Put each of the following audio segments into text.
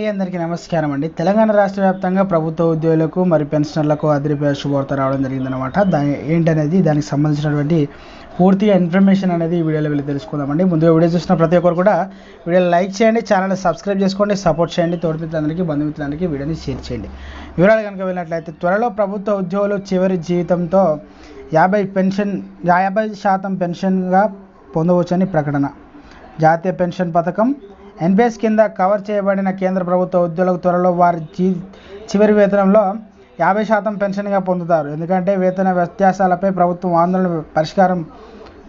అండి అందరికీ నమస్కారం అండి తెలంగాణ రాష్ట్ర వ్యాప్తంగా ప్రభుత్వ ఉద్యోగులకు మరి పెన్షనర్లకు అదిరిపోయే శుభవార్త రావడం జరిగిందనమాట దాని ఏంటనేది దానికి సంబంధించినటువంటి పూర్తిగా ఇన్ఫర్మేషన్ అనేది ఈ వీడియోలో వెళ్ళి తెలుసుకుందామండి. ముందుగా వీడియో చూసిన ప్రతి ఒక్కరు కూడా వీడియో లైక్ చేయండి ఛానల్ని సబ్స్క్రైబ్ చేసుకోండి సపోర్ట్ చేయండి తోటి మిత్రులందరికీ బంధుమిత్రులందరికీ వీడియోని షేర్ చేయండి. వివరాలు కనుక వెళ్ళినట్లయితే త్వరలో ప్రభుత్వ ఉద్యోగులు చివరి జీవితంతో యాభై పెన్షన్ యాభై శాతం పెన్షన్గా పొందవచ్చని ప్రకటన. జాతీయ పెన్షన్ పథకం ఎన్పిఎస్ కింద కవర్ చేయబడిన కేంద్ర ప్రభుత్వ ఉద్యోగులకు త్వరలో వారి జీ చివరి వేతనంలో యాభై శాతం పెన్షన్గా పొందుతారు. ఎందుకంటే వేతన వ్యత్యాసాలపై ప్రభుత్వం ఆందోళన పరిష్కారం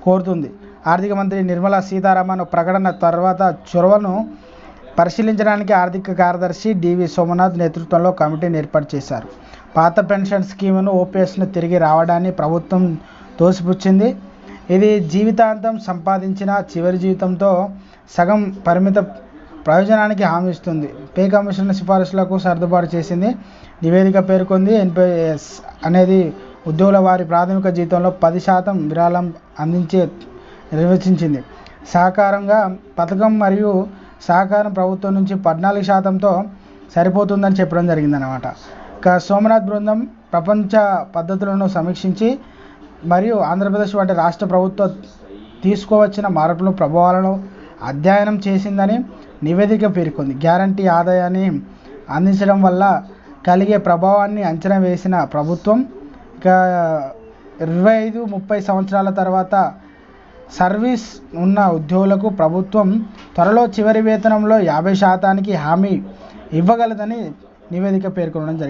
కోరుతుంది. ఆర్థిక మంత్రి నిర్మలా సీతారామన్ ప్రకటన తర్వాత చొరవను పరిశీలించడానికి ఆర్థిక కార్యదర్శి డివి సోమనాథ్ నేతృత్వంలో కమిటీని ఏర్పాటు చేశారు. పాత పెన్షన్ స్కీమును ఓపీఎస్ను తిరిగి రావడాన్ని ప్రభుత్వం తోసిపుచ్చింది. ఇది జీవితాంతం సంపాదించిన చివరి జీవితంతో సగం పరిమిత ప్రయోజనానికి హామీ ఇస్తుంది పే కమిషన్ సిఫారసులకు సర్దుబాటు చేసింది. నివేదిక పేర్కొంది. ఎన్పిఎస్ అనేది ఉద్యోగుల వారి ప్రాథమిక జీతంలో పది శాతం విరాళం అందించే నిర్వచించింది. సహకారంగా పథకం మరియు సహకారం ప్రభుత్వం నుంచి పద్నాలుగు శాతంతో సరిపోతుందని చెప్పడం జరిగిందనమాట ఇక సోమనాథ్ బృందం ప్రపంచ పద్ధతులను సమీక్షించి మరియు ఆంధ్రప్రదేశ్ వంటి రాష్ట్ర ప్రభుత్వం తీసుకోవచ్చిన మార్పులు ప్రభావాలను అధ్యయనం చేసిందని నివేదిక పేర్కొంది. గ్యారంటీ ఆదాయాన్ని అందించడం వల్ల కలిగే ప్రభావాన్ని అంచనా వేసిన ప్రభుత్వం ఇక ఇరవై ఐదు ముప్పై సంవత్సరాల తర్వాత సర్వీస్ ఉన్న ఉద్యోగులకు ప్రభుత్వం త్వరలో చివరి వేతనంలో యాభై శాతానికి హామీ ఇవ్వగలదని నివేదిక పేర్కొనడం జరిగింది.